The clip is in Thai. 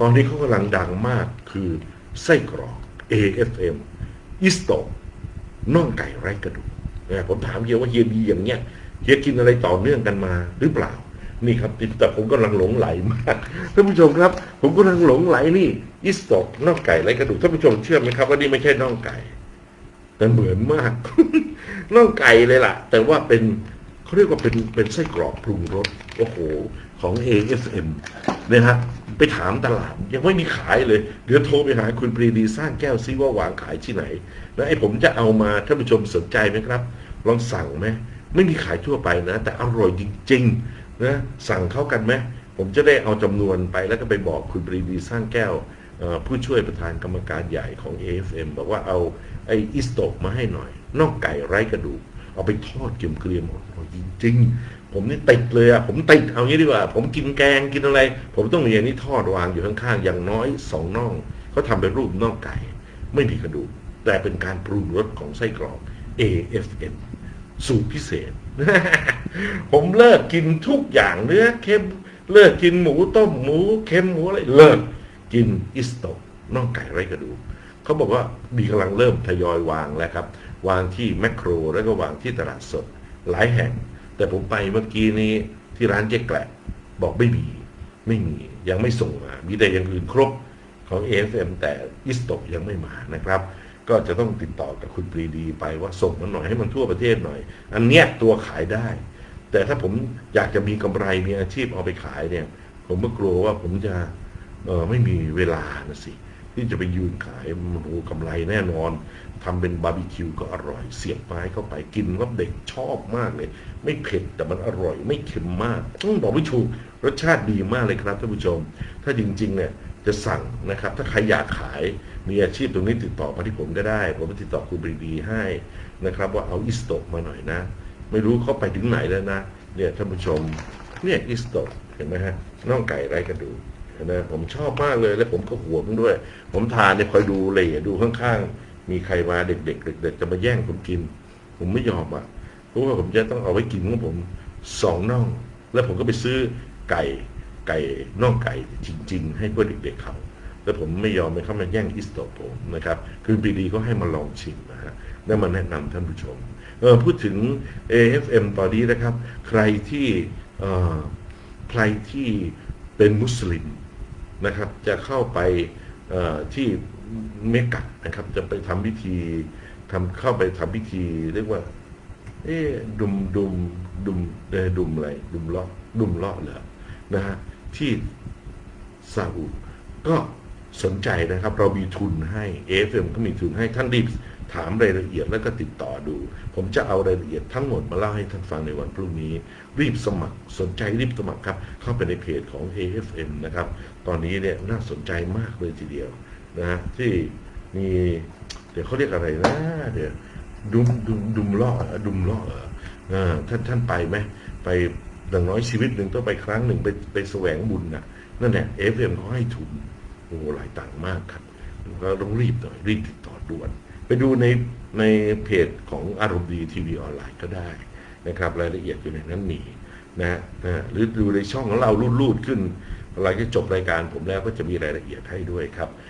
ตอนนี้เขากำลังดังมากคือไส้กรอก AFM อิสโตน่องไก่ไร้กระดูกนะผมถามเฮียว่าเฮียดีอย่างเนี้ยเฮียกินอะไรต่อเนื่องกันมาหรือเปล่า นี่ครับแต่ผมกำลังหลงไหลมากท่านผู้ชมครับ ผมกำลังหลงไหลนี่อิสโตน่องไก่ไร้กระดูกท่านผู้ชมเชื่อไหมครับว่านี่ไม่ใช่น่องไก่แต่เหมือนมากน่องไก่เลยล่ะ แต่ว่าเป็นเขาเรียกว่าเป็นเป็นไส้กรอกปรุงรสโอ้โหของ AFM เนี่ยฮะ ไปถามตลาดยังไม่มีขายเลย เดี๋ยวโทรไปหาคุณปรีดีสร้างแก้วซิว่าวางขายที่ไหนแล้วไอ้ผมจะเอามาท่านผู้ชมสนใจไหมครับ ลองสั่งไหมไม่มีขายทั่วไปนะ แต่อร่อยจริงๆนะสั่งเข้ากันไหมผมจะได้เอาจำนวนไปแล้วก็ไปบอกคุณปรีดีสร้างแก้วผู้ช่วยประธานกรรมการใหญ่ของ AFM บอกว่าเอาไอ้อิสโตกมาให้หน่อยน่องไก่ไร้กระดูก เอาไปทอดเกรียมๆอร่อยจริงๆผมนี่ติดเลยอะผมติดเอางี้ดีกว่า ผมกินแกงกินอะไร ผมต้องมีอันนี้ทอดวางอยู่ข้างๆอย่างน้อยสองน่องเขาทำเป็นรูปน่องไก่ ไม่มีกระดูกแต่เป็นการปรุงรสของไส้กรอก AFN สูตรพิเศษ ผมเลิกกินทุกอย่างเนื้อเค็มเลิกกินหมูต้มหมูเค็มหมูอะไรเลิกกินอิสโตน่องไก่ไร้กระดูก เขาบอกว่าดีกำลังเริ่มทยอยวางแล้วครับ วางที่แมคโครแล้วก็วางที่ตลาดสดหลายแห่ง แต่ผมไปเมื่อกี้นี้ที่ร้านเจ๊แกลบอกไม่มี ไม่มียังไม่ส่งมา มีแต่อย่างอื่นครบของ AFM แต่อิสโตกยังไม่มานะครับ ก็จะต้องติดต่อกับคุณปรีดีไปว่าส่งมันหน่อยให้มันทั่วประเทศหน่อย อันเนี้ยตัวขายได้ แต่ถ้าผมอยากจะมีกำไรมีอาชีพเอาไปขายเนี่ย ผมก็กลัวว่าผมจะเออไม่มีเวลานะสิ ที่จะไปยืนขายมันโอ้กำไรแน่นอนทำเป็นบาร์บีคิวก็อร่อย เสียบไม้เข้าไปกินว่าเด็กชอบมากเลย ไม่เผ็ดแต่มันอร่อย ไม่เค็มมากต้องบอกไม่ถูกรสชาติดีมากเลยครับท่านผู้ชม ถ้าจริงๆเนี่ยจะสั่งนะครับ ถ้าใครอยากขายมีอาชีพตรงนี้ติดต่อมาที่ผมก็ได้ ผมจะติดต่อคุณปรีดีให้นะครับ ว่าเอาอิสโตมาหน่อยนะ ไม่รู้เขาไปถึงไหนแล้วนะเนี่ยท่านผู้ชมเนี่ยอิสโตเห็นไหมฮะน่องไก่ไร้กระดูก นไหมผมชอบมากเลยแล้วผมก็หวงด้วย ผมทานเนี่ยคอยดูเลยดูข้างๆ มีใครมาเด็กๆเด็กๆจะมาแย่งผมกิน ผมไม่ยอมอะเพราะว่าผมจะต้องเอาไว้กินของผมสองน่อง แล้วผมก็ไปซื้อไก่ไก่น่องไก่จริง ๆ ให้พวกเด็กๆเขาแล้วผมไม่ยอมให้เขามาแย่งอิสโตผมนะครับคือปีดีก็ให้มาลองชิมนะฮะแล้วมาแนะนำท่านผู้ชมเออพูดถึง AFM ตอนนี้นะครับ ใครที่เออใครที่เป็นมุสลิม นะครับ จะเข้าไปที่เมกะนะครับ จะไปทำพิธีทำเข้าไปทำพิธีเรียกว่า เอ๊ดุมดุมดุมเออดุมอะไรดุมเลาะดุมเลาะเหรอนะฮะที่ซาอุดก็สนใจนะครับ เรามีทุนให้ AFM ก็มีทุนให้ท่านรีบ ถามรายละเอียดแล้วก็ติดต่อดู ผมจะเอารายละเอียดทั้งหมดมาเล่าให้ท่านฟังในวันพรุ่งนี้ รีบสมัครสนใจรีบสมัครครับ เข้าไปในเพจของ AFM นะครับ ตอนนี้เนี่ยน่าสนใจมากเลยทีเดียวนะฮะที่มีเดี๋ยวเขาเรียกอะไรนะเดี๋ยวดุมดุมดุมล่อดุมล่อเหรออ่าท่านท่านไปไหมไปอย่างน้อยชีวิตหนึ่งต้องไปครั้งหนึ่งไปไปแสวงบุญน่ะนั่นแหละเอฟเอ็มเขาให้ทุนโอ้หลายตังมากครับก็ต้องรีบหน่อยรีบติดต่อด่วน ไปดูในในเพจของอารมณ์ดีทีวีออนไลน์ก็ได้นะครับ รายละเอียดอยู่ในนั้นมีนะฮะนะหรือดูในช่องของเราลูดๆขึ้นหลังจากจบรายการผมแล้วก็จะมีรายละเอียดให้ด้วยครับ